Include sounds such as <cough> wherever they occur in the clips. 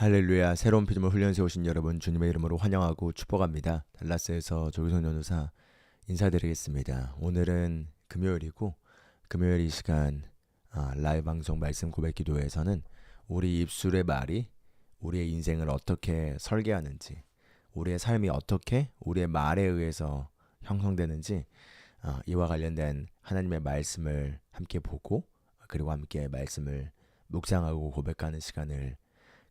할렐루야 새로운 피조물 훈련소에 오신 여러분 주님의 이름으로 환영하고 축복합니다. 달라스에서 조기성 연우사 인사드리겠습니다. 오늘은 금요일이고 금요일 이 시간 아, 라이브 방송 말씀 고백 기도에서는 우리 입술의 말이 우리의 인생을 어떻게 설계하는지 우리의 삶이 어떻게 우리의 말에 의해서 형성되는지 아, 이와 관련된 하나님의 말씀을 함께 보고 그리고 함께 말씀을 묵상하고 고백하는 시간을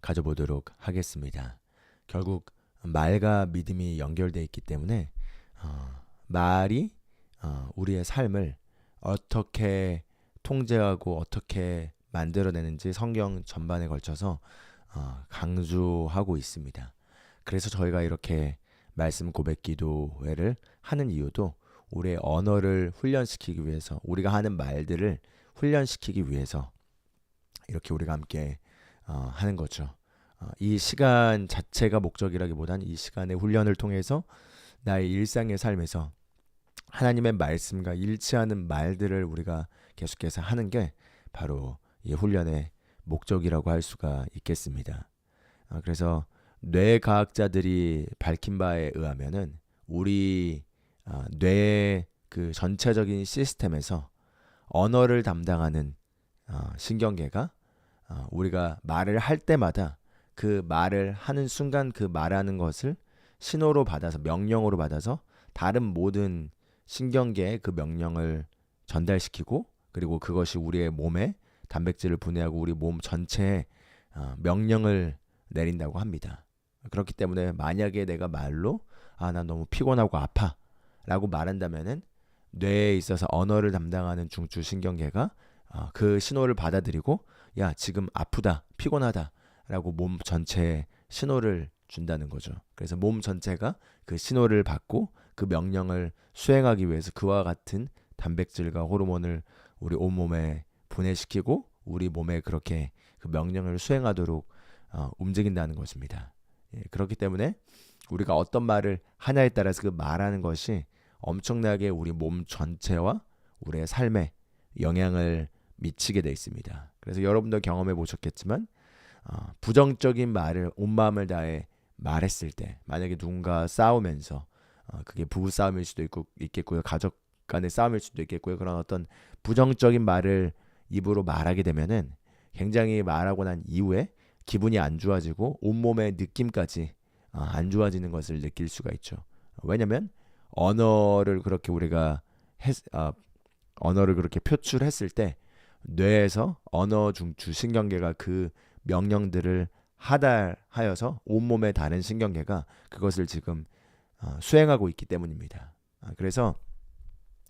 가져보도록 하겠습니다. 결국 말과 믿음이 연결되어 있기 때문에 어, 말이 어, 우리의 삶을 어떻게 통제하고 어떻게 만들어내는지 성경 전반에 걸쳐서 어, 강조하고 있습니다. 그래서 저희가 이렇게 말씀 고백 기도회를 하는 이유도 우리의 언어를 훈련시키기 위해서 우리가 하는 말들을 훈련시키기 위해서 이렇게 우리가 함께 어, 하는 거죠. 어, 이 시간 자체가 목적이라기보다는 이 시간의 훈련을 통해서 나의 일상의 삶에서 하나님의 말씀과 일치하는 말들을 우리가 계속해서 하는 게 바로 이 훈련의 목적이라고 할 수가 있겠습니다. 어, 그래서 뇌과학자들이 밝힌 바에 의하면은 우리 어, 뇌의 그 전체적인 시스템에서 언어를 담당하는 어, 신경계가 어, 우리가 말을 할 때마다 그 말을 하는 순간 그 말하는 것을 신호로 받아서 명령으로 받아서 다른 모든 신경계에 그 명령을 전달시키고 그리고 그것이 우리의 몸에 단백질을 분해하고 우리 몸 전체에 어, 명령을 내린다고 합니다. 그렇기 때문에 만약에 내가 말로 아 나 너무 피곤하고 아파 라고 말한다면은 뇌에 있어서 언어를 담당하는 중추 신경계가 어, 그 신호를 받아들이고 야 지금 아프다 피곤하다 라고 몸 전체에 신호를 준다는 거죠. 그래서 몸 전체가 그 신호를 받고 그 명령을 수행하기 위해서 그와 같은 단백질과 호르몬을 우리 온몸에 분해시키고 우리 몸에 그렇게 그 명령을 수행하도록 어, 움직인다는 것입니다. 예, 그렇기 때문에 우리가 어떤 말을 하냐에 따라서 그 말하는 것이 엄청나게 우리 몸 전체와 우리의 삶에 영향을 미치게 돼 있습니다. 그래서 여러분도 경험해 보셨겠지만 어, 부정적인 말을 온 마음을 다해 말했을 때 만약에 누군가 싸우면서 어, 그게 부부 싸움일 수도 있고 있겠고요 가족 간의 싸움일 수도 있겠고요 그런 어떤 부정적인 말을 입으로 말하게 되면은 굉장히 말하고 난 이후에 기분이 안 좋아지고 온몸의 느낌까지 어, 안 좋아지는 것을 느낄 수가 있죠. 왜냐면 언어를 그렇게 우리가 했, 어, 언어를 그렇게 표출했을 때 뇌에서 언어 중추 신경계가 그 명령들을 하달하여서 온몸의 다른 신경계가 그것을 지금 어, 수행하고 있기 때문입니다. 아, 그래서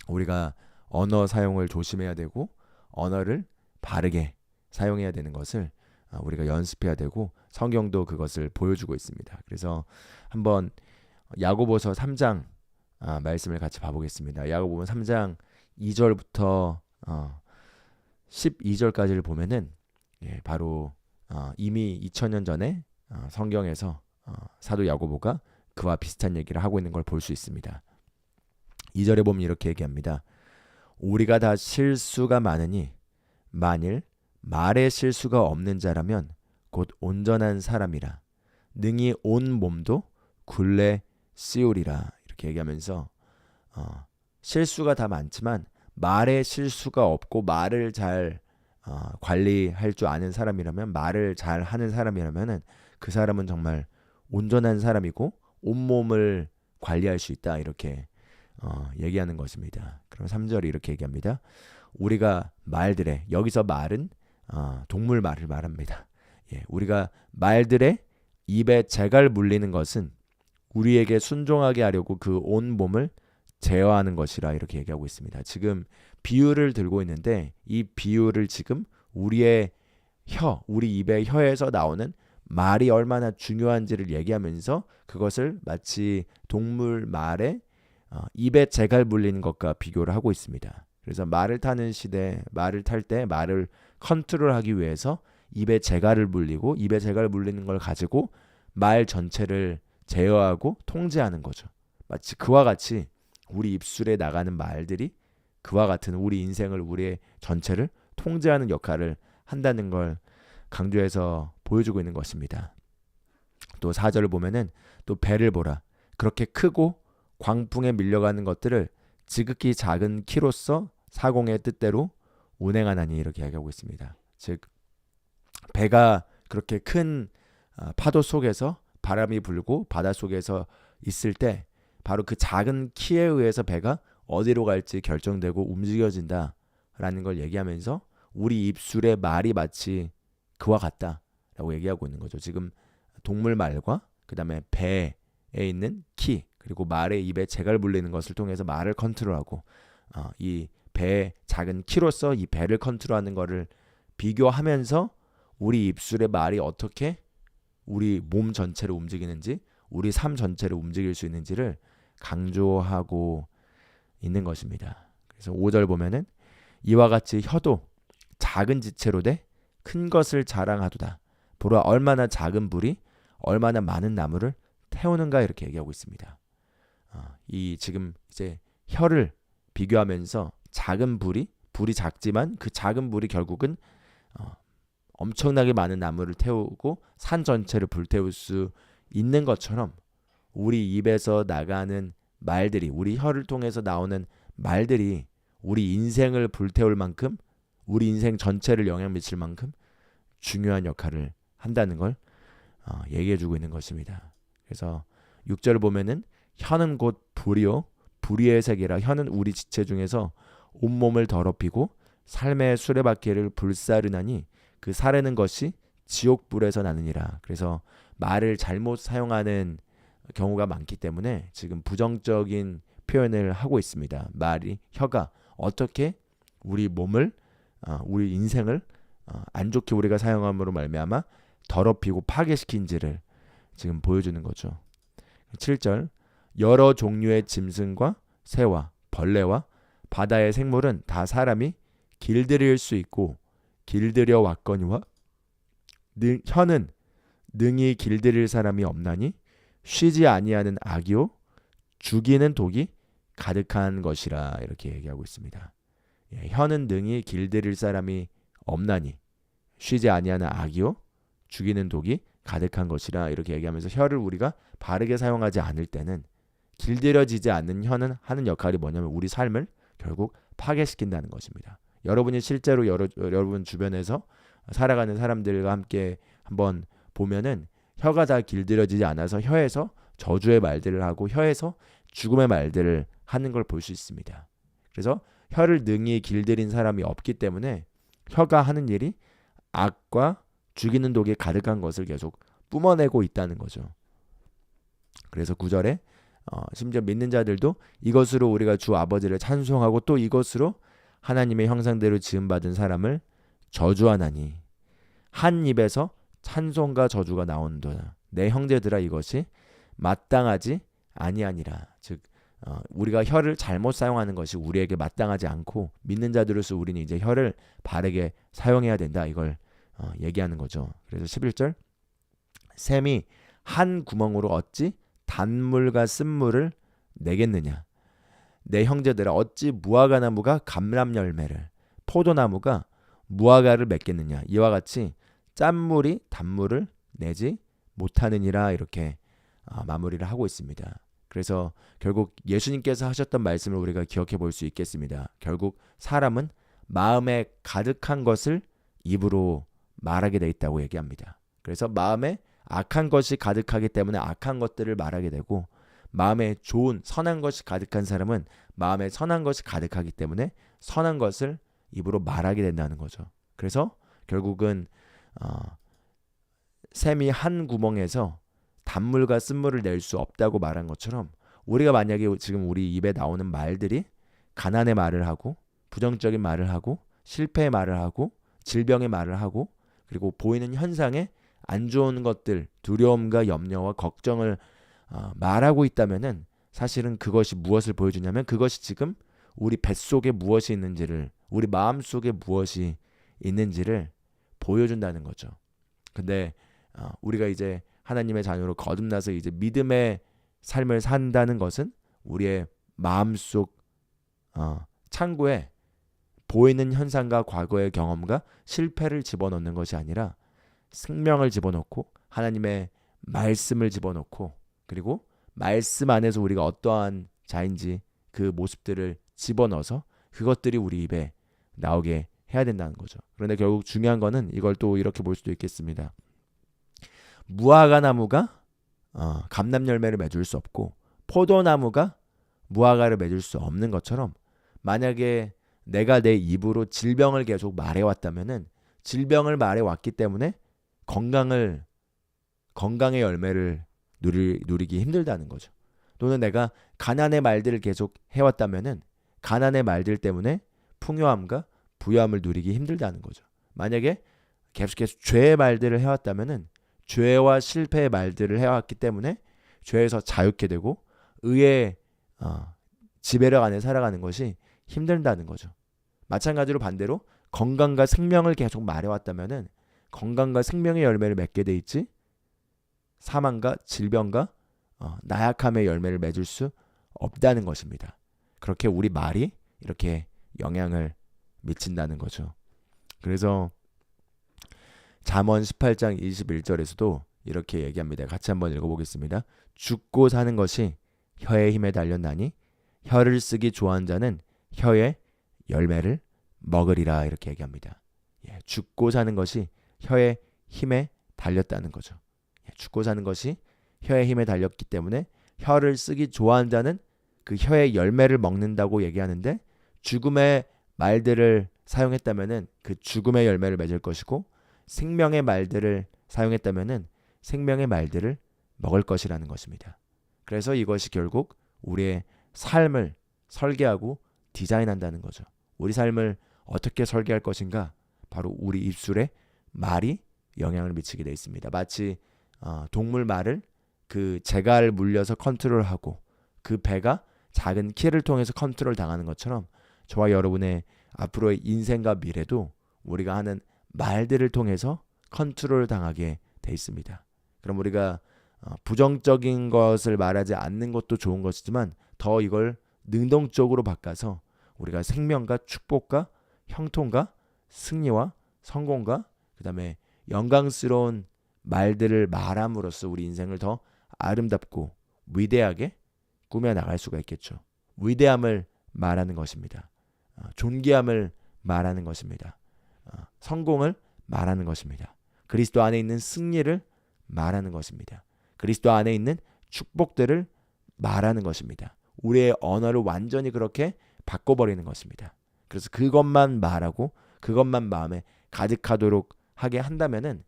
우리가 언어 사용을 조심해야 되고 언어를 바르게 사용해야 되는 것을 아, 우리가 연습해야 되고 성경도 그것을 보여주고 있습니다. 그래서 한번 야고보서 3장 아, 말씀을 같이 봐보겠습니다. 야고보서 3장 2절부터 어, 12절까지를 보면은 예, 바로 어, 이미 2000년 전에 어, 성경에서 어, 사도 야고보가 그와 비슷한 얘기를 하고 있는 걸 볼 수 있습니다. 2절에 보면 이렇게 얘기합니다. 우리가 다 실수가 많으니 만일 말에 실수가 없는 자라면 곧 온전한 사람이라 능히 온 몸도 굴레 씌우리라 이렇게 얘기하면서 어, 실수가 다 많지만 말에 실수가 없고 말을 잘 어, 관리할 줄 아는 사람이라면 말을 잘 하는 사람이라면은 그 사람은 정말 온전한 사람이고 온몸을 관리할 수 있다 이렇게 어, 얘기하는 것입니다. 그럼 3절이 이렇게 얘기합니다. 우리가 말들의 여기서 말은 어, 동물 말을 말합니다. 예, 우리가 말들의 입에 재갈 물리는 것은 우리에게 순종하게 하려고 그 온 몸을 제어하는 것이라 이렇게 얘기하고 있습니다. 지금 비유를 들고 있는데 이 비유를 지금 우리의 혀, 우리 입의 혀에서 나오는 말이 얼마나 중요한지를 얘기하면서 그것을 마치 동물 말에 어, 입에 재갈 물리는 것과 비교를 하고 있습니다. 그래서 말을 타는 시대, 말을 탈 때 말을 컨트롤하기 위해서 입에 재갈을 물리고 입에 재갈을 물리는 걸 가지고 말 전체를 제어하고 통제하는 거죠. 마치 그와 같이 우리 입술에 나가는 말들이 그와 같은 우리 인생을 우리의 전체를 통제하는 역할을 한다는 걸 강조해서 보여주고 있는 것입니다. 또 4절을 보면은 또 배를 보라. 그렇게 크고 광풍에 밀려가는 것들을 지극히 작은 키로서 사공의 뜻대로 운행하나니 이렇게 이야기하고 있습니다. 즉 배가 그렇게 큰 아, 파도 속에서 바람이 불고 바다 속에서 있을 때 바로 그 작은 키에 의해서 배가 어디로 갈지 결정되고 움직여진다라는 걸 얘기하면서 우리 입술의 말이 마치 그와 같다라고 얘기하고 있는 거죠. 지금 동물 말과 그다음에 배에 있는 키 그리고 말의 입에 재갈 불리는 것을 통해서 말을 컨트롤하고 어, 이 배의 작은 키로서 이 배를 컨트롤하는 것을 비교하면서 우리 입술의 말이 어떻게 우리 몸 전체를 움직이는지 우리 삶 전체를 움직일 수 있는지를 강조하고 있는 것입니다. 그래서 5절 보면은 이와 같이 혀도 작은 지체로 돼 큰 것을 자랑하도다. 보라 얼마나 작은 불이 얼마나 많은 나무를 태우는가 이렇게 얘기하고 있습니다. 어, 이 지금 이제 혀를 비교하면서 작은 불이 불이 작지만 그 작은 불이 결국은 어, 엄청나게 많은 나무를 태우고 산 전체를 불태울 수 있는 것처럼 우리 입에서 나가는 말들이 우리 혀를 통해서 나오는 말들이 우리 인생을 불태울 만큼 우리 인생 전체를 영향 미칠 만큼 중요한 역할을 한다는 걸 어, 얘기해 주고 있는 것입니다. 그래서 6절을 보면은 혀는 곧 불이요 불의의 세계라 혀는 우리 지체 중에서 온몸을 더럽히고 삶의 수레바퀴를 불사르나니 그 사르는 것이 지옥불에서 나느니라. 그래서 말을 잘못 사용하는 경우가 많기 때문에 지금 부정적인 표현을 하고 있습니다. 말이 혀가 어떻게 우리 몸을 어, 우리 인생을 어, 안 좋게 우리가 사용함으로 말미암아 더럽히고 파괴시킨지를 지금 보여주는 거죠. 7절 여러 종류의 짐승과 새와 벌레와 바다의 생물은 다 사람이 길들일 수 있고 길들여 왔거니와 능, 혀는 능히 길들일 사람이 없나니 쉬지 아니하는 악이요 죽이는 독이 가득한 것이라 이렇게 얘기하고 있습니다. 예, 혀는 능히 길들일 사람이 없나니 쉬지 아니하는 악이요 죽이는 독이 가득한 것이라 이렇게 얘기하면서 혀를 우리가 바르게 사용하지 않을 때는 길들여지지 않는 혀는 하는 역할이 뭐냐면 우리 삶을 결국 파괴시킨다는 것입니다. 여러분이 실제로 여러, 여러분 주변에서 살아가는 사람들과 함께 한번 보면은 혀가 다 길들여지지 않아서 혀에서 저주의 말들을 하고 혀에서 죽음의 말들을 하는 걸 볼 수 있습니다. 그래서 혀를 능히 길들인 사람이 없기 때문에 혀가 하는 일이 악과 죽이는 독이 가득한 것을 계속 뿜어내고 있다는 거죠. 그래서 구절에 어, 심지어 믿는 자들도 이것으로 우리가 주 아버지를 찬송하고 또 이것으로 하나님의 형상대로 지음받은 사람을 저주하나니 한 입에서 찬송과 저주가 나온도다. 내 형제들아 이것이 마땅하지 아니하니라. 즉 어, 우리가 혀를 잘못 사용하는 것이 우리에게 마땅하지 않고 믿는 자들로서 우리는 이제 혀를 바르게 사용해야 된다. 이걸 어, 얘기하는 거죠. 그래서 11절 샘이 한 구멍으로 어찌 단물과 쓴물을 내겠느냐? 내 형제들아 어찌 무화과 나무가 감람 열매를 포도나무가 무화과를 맺겠느냐? 이와 같이 짠물이 단물을 내지 못하느니라 이렇게 어, 마무리를 하고 있습니다. 그래서 결국 예수님께서 하셨던 말씀을 우리가 기억해 볼 수 있겠습니다. 결국 사람은 마음에 가득한 것을 입으로 말하게 돼 있다고 얘기합니다. 그래서 마음에 악한 것이 가득하기 때문에 악한 것들을 말하게 되고 마음에 좋은 선한 것이 가득한 사람은 마음에 선한 것이 가득하기 때문에 선한 것을 입으로 말하게 된다는 거죠. 그래서 결국은 어, 샘이 한 구멍에서 단물과 쓴물을 낼 수 없다고 말한 것처럼 우리가 만약에 지금 우리 입에 나오는 말들이 가난의 말을 하고 부정적인 말을 하고 실패의 말을 하고 질병의 말을 하고 그리고 보이는 현상에 안 좋은 것들 두려움과 염려와 걱정을 어, 말하고 있다면은 사실은 그것이 무엇을 보여주냐면 그것이 지금 우리 뱃속에 무엇이 있는지를 우리 마음속에 무엇이 있는지를 보여준다는 거죠. 근데 어, 우리가 이제 하나님의 자녀로 거듭나서 이제 믿음의 삶을 산다는 것은 우리의 마음속 어, 창고에 보이는 현상과 과거의 경험과 실패를 집어넣는 것이 아니라 생명을 집어넣고 하나님의 말씀을 집어넣고 그리고 말씀 안에서 우리가 어떠한 자인지 그 모습들을 집어넣어서 그것들이 우리 입에 나오게 해야 된다는 거죠. 그런데 결국 중요한 거는 이걸 또 이렇게 볼 수도 있겠습니다. 무화과 나무가 어, 감람 열매를 맺을 수 없고 포도나무가 무화과를 맺을 수 없는 것처럼 만약에 내가 내 입으로 질병을 계속 말해왔다면은 질병을 말해왔기 때문에 건강을 건강의 열매를 누리, 누리기 힘들다는 거죠. 또는 내가 가난의 말들을 계속 해왔다면은 가난의 말들 때문에 풍요함과 부유함을 누리기 힘들다는 거죠. 만약에 계속해서 죄의 말들을 해왔다면은 죄와 실패의 말들을 해왔기 때문에 죄에서 자유케 되고 의의 어, 지배력 안에 살아가는 것이 힘들다는 거죠. 마찬가지로 반대로 건강과 생명을 계속 말해왔다면은 건강과 생명의 열매를 맺게 돼 있지 사망과 질병과 어, 나약함의 열매를 맺을 수 없다는 것입니다. 그렇게 우리 말이 이렇게 영향을 미친다는 거죠. 그래서 잠언 18장 21절에서도 이렇게 얘기합니다. 같이 한번 읽어보겠습니다. 죽고 사는 것이 혀의 힘에 달렸나니 혀를 쓰기 좋아하는 자는 혀의 열매를 먹으리라 이렇게 얘기합니다. 예, 죽고 사는 것이 혀의 힘에 달렸다는 거죠. 예, 죽고 사는 것이 혀의 힘에 달렸기 때문에 혀를 쓰기 좋아하는 자는 그 혀의 열매를 먹는다고 얘기하는데 죽음의 말들을 사용했다면은 그 죽음의 열매를 맺을 것이고 생명의 말들을 사용했다면은 생명의 말들을 먹을 것이라는 것입니다. 그래서 이것이 결국 우리의 삶을 설계하고 디자인한다는 거죠. 우리 삶을 어떻게 설계할 것인가? 바로 우리 입술에 말이 영향을 미치게 되어 있습니다. 마치 어, 동물 말을 그 재갈 물려서 컨트롤하고 그 배가 작은 키를 통해서 컨트롤 당하는 것처럼 저와 여러분의 앞으로의 인생과 미래도 우리가 하는 말들을 통해서 컨트롤 당하게 돼 있습니다. 그럼 우리가 어, 부정적인 것을 말하지 않는 것도 좋은 것이지만 더 이걸 능동적으로 바꿔서 우리가 생명과 축복과 형통과 승리와 성공과 그다음에 영광스러운 말들을 말함으로써 우리 인생을 더 아름답고 위대하게 꾸며 나갈 수가 있겠죠. 위대함을 말하는 것입니다. 어, 존귀함을 말하는 것입니다. 어, 성공을 말하는 것입니다. 그리스도 안에 있는 승리를 말하는 것입니다. 그리스도 안에 있는 축복들을 말하는 것입니다. 우리의 언어를 완전히 그렇게 바꿔버리는 것입니다. 그래서 그것만 말하고 그것만 마음에 가득하도록 하게 한다면은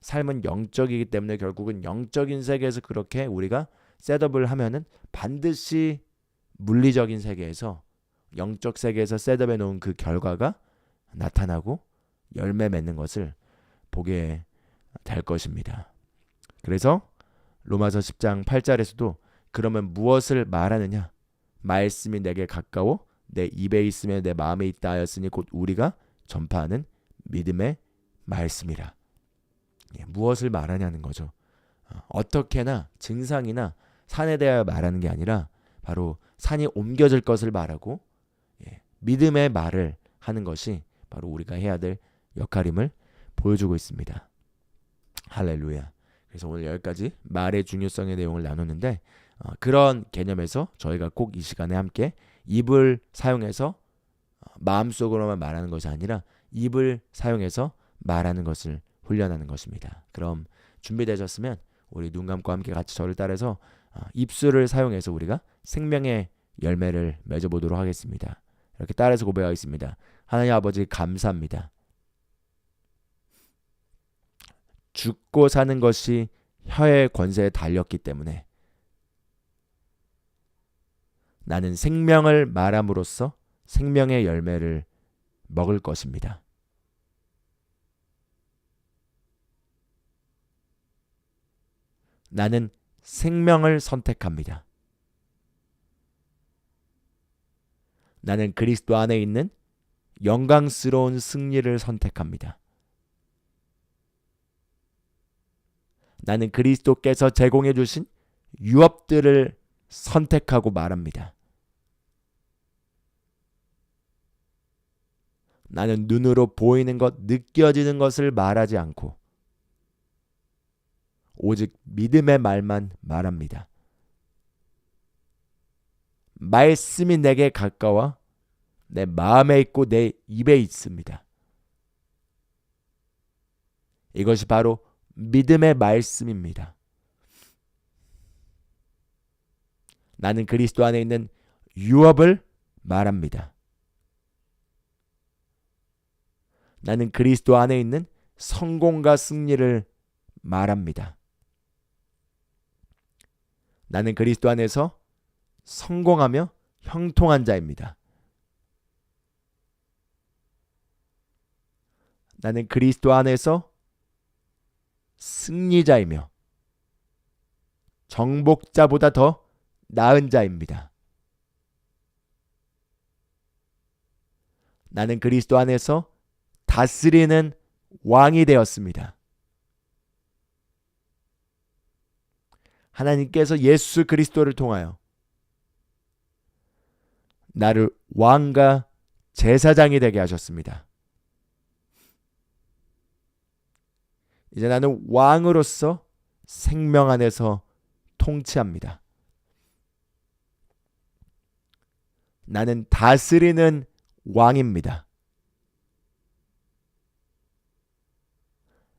삶은 영적이기 때문에 결국은 영적인 세계에서 그렇게 우리가 셋업을 하면은 반드시 물리적인 세계에서 영적 세계에서 셋업해 놓은 그 결과가 나타나고 열매 맺는 것을 보게 될 것입니다. 그래서 로마서 10장 8절에서도 그러면 무엇을 말하느냐? 말씀이 내게 가까워 내 입에 있으며 내 마음에 있다 하였으니 곧 우리가 전파하는 믿음의 말씀이라. 예, 무엇을 말하냐는 거죠. 어, 어떻게나 증상이나 산에 대하여 말하는 게 아니라 바로 산이 옮겨질 것을 말하고 예, 믿음의 말을 하는 것이 바로 우리가 해야 될 역할임을 보여주고 있습니다. 할렐루야. 그래서 오늘 여기까지 말의 중요성의 내용을 나눴는데 어, 그런 개념에서 저희가 꼭 이 시간에 함께 입을 사용해서 어, 마음속으로만 말하는 것이 아니라 입을 사용해서 말하는 것을 훈련하는 것입니다. 그럼 준비되셨으면 우리 눈 감고 함께 같이 저를 따라서 어, 입술을 사용해서 우리가 생명의 열매를 맺어보도록 하겠습니다. 이렇게 따라서 고백하겠습니다. 하나님 아버지 감사합니다. 죽고 사는 것이 혀의 권세에 달렸기 때문에 나는 생명을 말함으로써 생명의 열매를 먹을 것입니다. 나는 생명을 선택합니다. 나는 그리스도 안에 있는 영광스러운 승리를 선택합니다. 나는 그리스도께서 제공해 주신 유업들을 선택하고 말합니다. 나는 눈으로 보이는 것, 느껴지는 것을 말하지 않고 오직 믿음의 말만 말합니다. 말씀이 내게 가까워 내 마음에 있고 내 입에 있습니다. 이것이 바로 믿음의 말씀입니다. 나는 그리스도 안에 있는 유업을 말합니다. 나는 그리스도 안에 있는 성공과 승리를 말합니다. 나는 그리스도 안에서 성공하며 형통한 자입니다. 나는 그리스도 안에서 승리자이며 정복자보다 더 나은 자입니다. 나는 그리스도 안에서 다스리는 왕이 되었습니다. 하나님께서 예수 그리스도를 통하여 나를 왕과 제사장이 되게 하셨습니다. 이제 나는 왕으로서 생명 안에서 통치합니다. 나는 다스리는 왕입니다.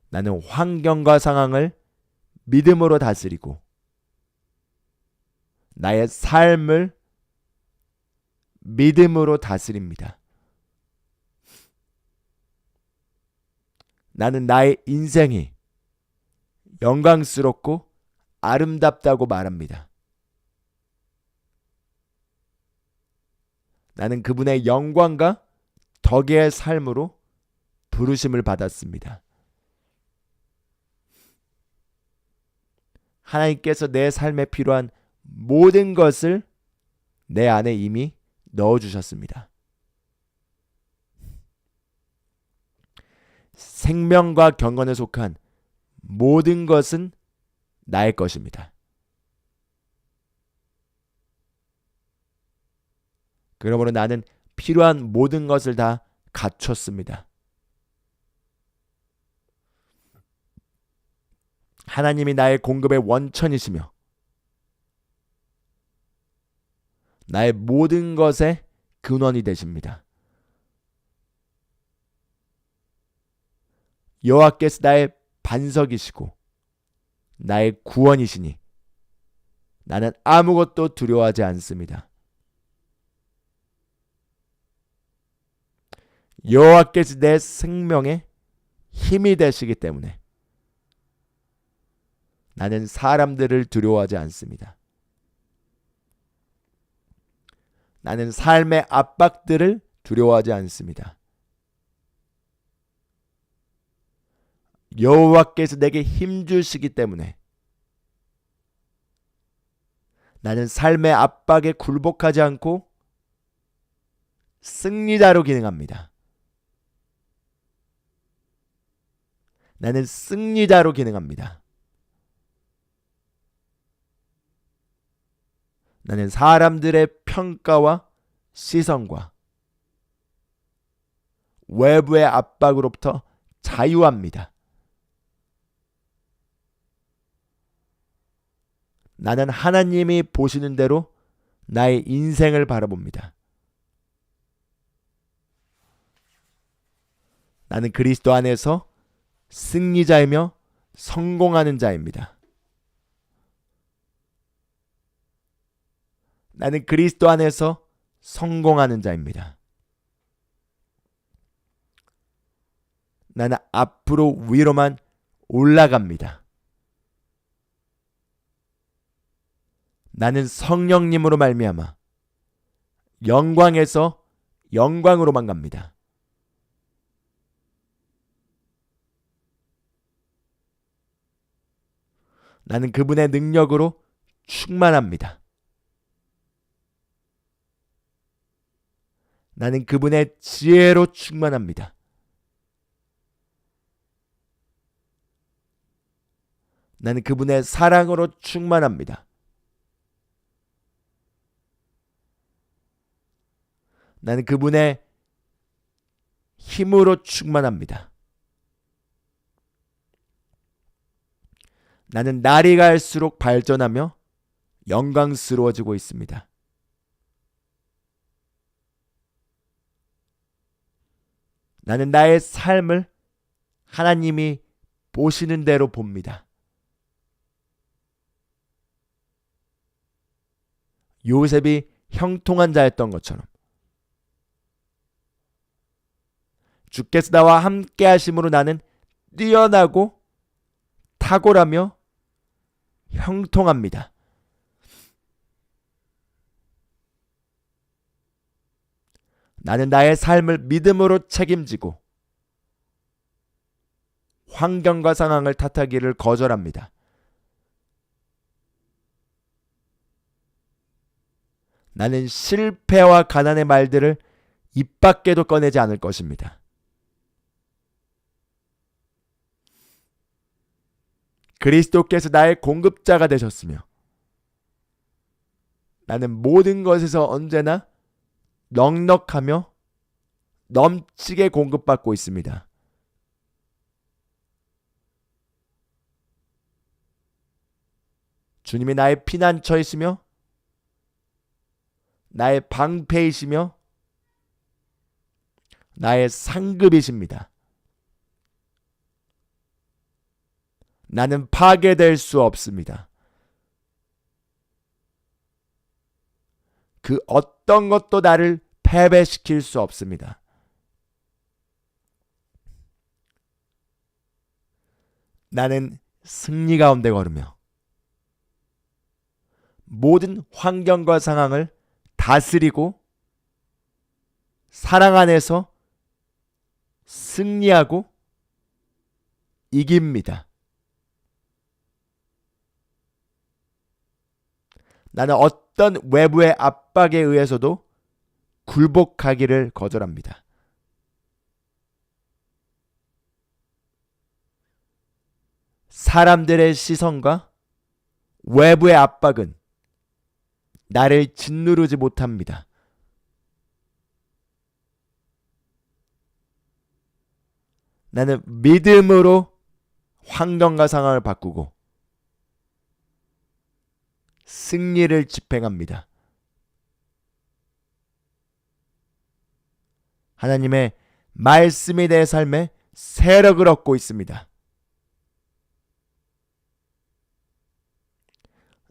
나는 환경과 상황을 믿음으로 다스리고 나의 삶을 믿음으로 다스립니다. 나는 나의 인생이 영광스럽고 아름답다고 말합니다. 나는 그분의 영광과 덕의 삶으로 부르심을 받았습니다. 하나님께서 내 삶에 필요한 모든 것을 내 안에 이미 넣어 주셨습니다. 생명과 경건에 속한 모든 것은 나의 것입니다. 그러므로 나는 필요한 모든 것을 다 갖췄습니다. 하나님이 나의 공급의 원천이시며 나의 모든 것의 근원이 되십니다. 여호와께서 나의 반석이시고 나의 구원이시니 나는 아무것도 두려워하지 않습니다. 여호와께서 내 생명의 힘이 되시기 때문에 나는 사람들을 두려워하지 않습니다. 나는 삶의 압박들을 두려워하지 않습니다. 여호와께서 내게 힘 주시기 때문에 나는 삶의 압박에 굴복하지 않고 승리자로 기능합니다. 나는 승리자로 기능합니다. 나는 사람들의 평가와 시선과 외부의 압박으로부터 자유합니다. 나는 하나님이 보시는 대로 나의 인생을 바라봅니다. 나는 그리스도 안에서 승리자이며 성공하는 자입니다. 나는 그리스도 안에서 성공하는 자입니다. 나는 앞으로 위로만 올라갑니다. 나는 성령님으로 말미암아 영광에서 영광으로만 갑니다. 나는 그분의 능력으로 충만합니다. 나는 그분의 지혜로 충만합니다. 나는 그분의 사랑으로 충만합니다. 나는 그분의 힘으로 충만합니다. 나는 날이 갈수록 발전하며 영광스러워지고 있습니다. 나는 나의 삶을 하나님이 보시는 대로 봅니다. 요셉이 형통한 자였던 것처럼 주께서 나와 함께 하심으로 나는 뛰어나고 탁월하며 형통합니다. 나는 나의 삶을 믿음으로 책임지고 환경과 상황을 탓하기를 거절합니다. 나는 실패와 가난의 말들을 입 밖에도 꺼내지 않을 것입니다. 그리스도께서 나의 공급자가 되셨으며 나는 모든 것에서 언제나 넉넉하며 넘치게 공급받고 있습니다. 주님이 나의 피난처이시며 나의 방패이시며 나의 상급이십니다. 나는 파괴될 수 없습니다. 그 어떤 것도 나를 패배시킬 수 없습니다. 나는 승리 가운데 걸으며 모든 환경과 상황을 다스리고 사랑 안에서 승리하고 이깁니다. 나는 어떤 외부의 압박에 의해서도 굴복하기를 거절합니다. 사람들의 시선과 외부의 압박은 나를 짓누르지 못합니다. 나는 믿음으로 환경과 상황을 바꾸고 승리를 집행합니다. 하나님의 말씀이 내 삶에 세력을 얻고 있습니다.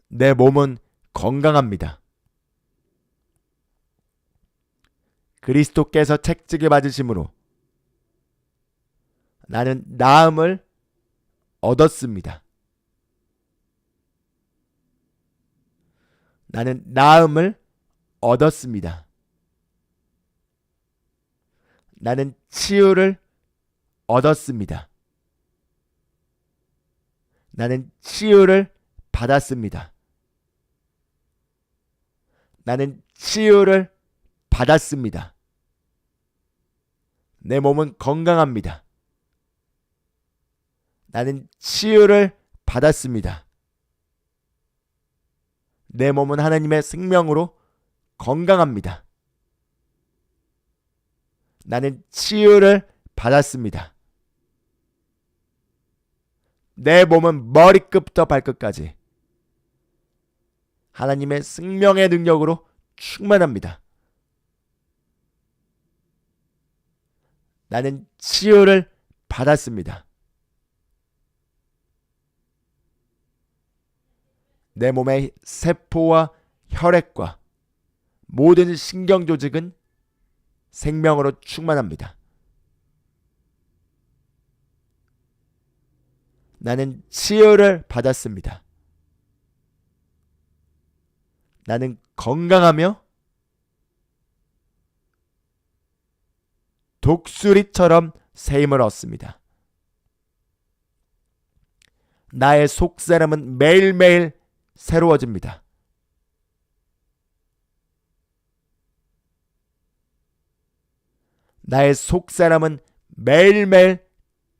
내 몸은 건강합니다. 그리스도께서 책찍에 맞으심으로 나는 나음을 얻었습니다. 나는 나음을 얻었습니다. 나는 치유를 얻었습니다. 나는 치유를 받았습니다. 나는 치유를 받았습니다. 내 몸은 건강합니다. 나는 치유를 받았습니다. 내 몸은 하나님의 생명으로 건강합니다. 나는 치유를 받았습니다. 내 몸은 머리끝부터 발끝까지 하나님의 생명의 능력으로 충만합니다. 나는 치유를 받았습니다. 내 몸의 세포와 혈액과 모든 신경 조직은 생명으로 충만합니다. 나는 치유를 받았습니다. 나는 건강하며 독수리처럼 새 힘을 얻습니다. 나의 속사람은 매일매일 새로워집니다. 나의 속 사람은 매일매일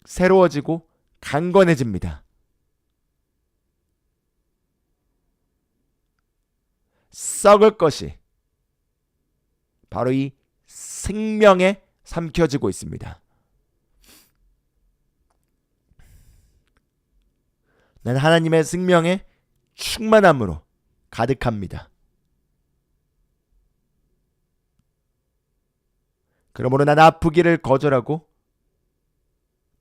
새로워지고 강건해집니다. 썩을 것이 바로 이 생명에 삼켜지고 있습니다. 난 하나님의 생명의 충만함으로 가득합니다. 그러므로 난 아프기를 거절하고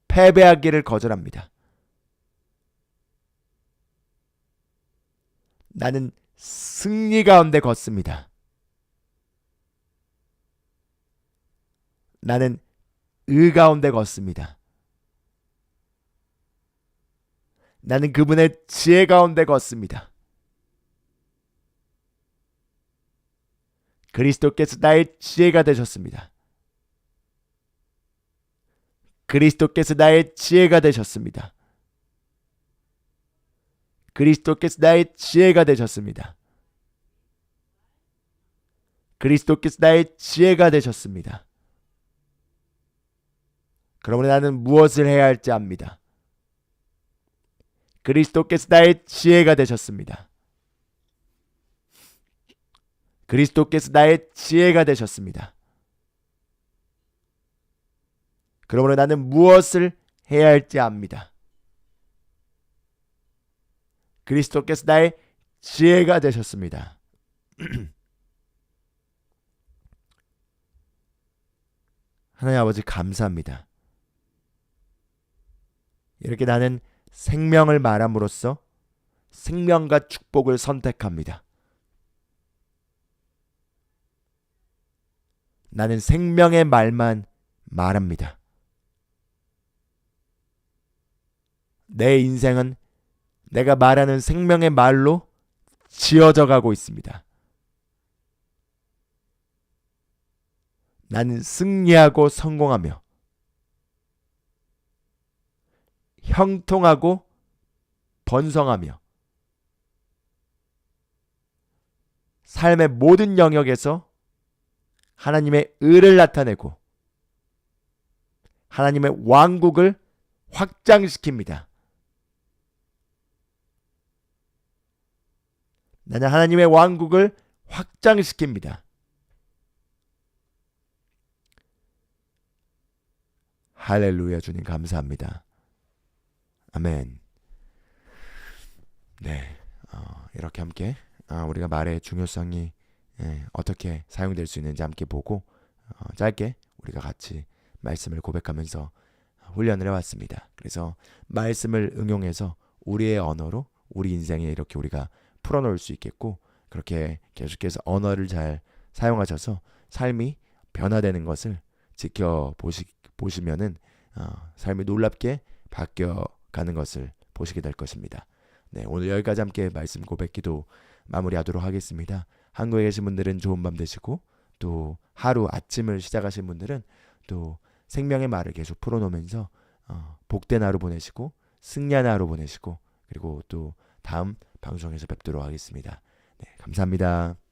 패배하기를 거절합니다. 나는 승리 가운데 걷습니다. 나는 의 가운데 걷습니다. 나는 그분의 지혜 가운데 걷습니다. 그리스도께서 나의 지혜가 되셨습니다. 그리스도께서 나의 지혜가 되셨습니다. 그리스도께서 나의 지혜가 되셨습니다. 그리스도께서 나의 지혜가 되셨습니다. 그러므로 나는 무엇을 해야 할지 압니다. 그리스도께서 나의 지혜가 되셨습니다. 그리스도께서 나의 지혜가 되셨습니다. 그러므로 나는 무엇을 해야 할지 압니다. 그리스도께서 나의 지혜가 되셨습니다. <clears throat> 하나님 아버지 감사합니다. 이렇게 나는 생명을 말함으로써 생명과 축복을 선택합니다. 나는 생명의 말만 말합니다. 내 인생은 내가 말하는 생명의 말로 지어져 가고 있습니다. 나는 승리하고 성공하며 형통하고 번성하며 삶의 모든 영역에서 하나님의 의를 나타내고 하나님의 왕국을 확장시킵니다. 나는 하나님의 왕국을 확장시킵니다. 할렐루야 주님 감사합니다. 아멘. 네, 어, 이렇게 함께 어, 우리가 말의 중요성이 예, 어떻게 사용될 수 있는지 함께 보고 어, 짧게 우리가 같이 말씀을 고백하면서 훈련을 해왔습니다. 그래서 말씀을 응용해서 우리의 언어로 우리 인생에 이렇게 우리가 풀어놓을 수 있겠고 그렇게 계속해서 언어를 잘 사용하셔서 삶이 변화되는 것을 지켜보시 보시면은 어, 삶이 놀랍게 바뀌어 가는 것을 보시게 될 것입니다. 네, 오늘 여기까지 함께 말씀 고백 기도 마무리하도록 하겠습니다. 한국에 계신 분들은 좋은 밤 되시고 또 하루 아침을 시작하신 분들은 또 생명의 말을 계속 풀어놓으면서 어, 복된 하루 보내시고 승리한 하루 보내시고 그리고 또 다음 방송에서 뵙도록 하겠습니다. 네, 감사합니다.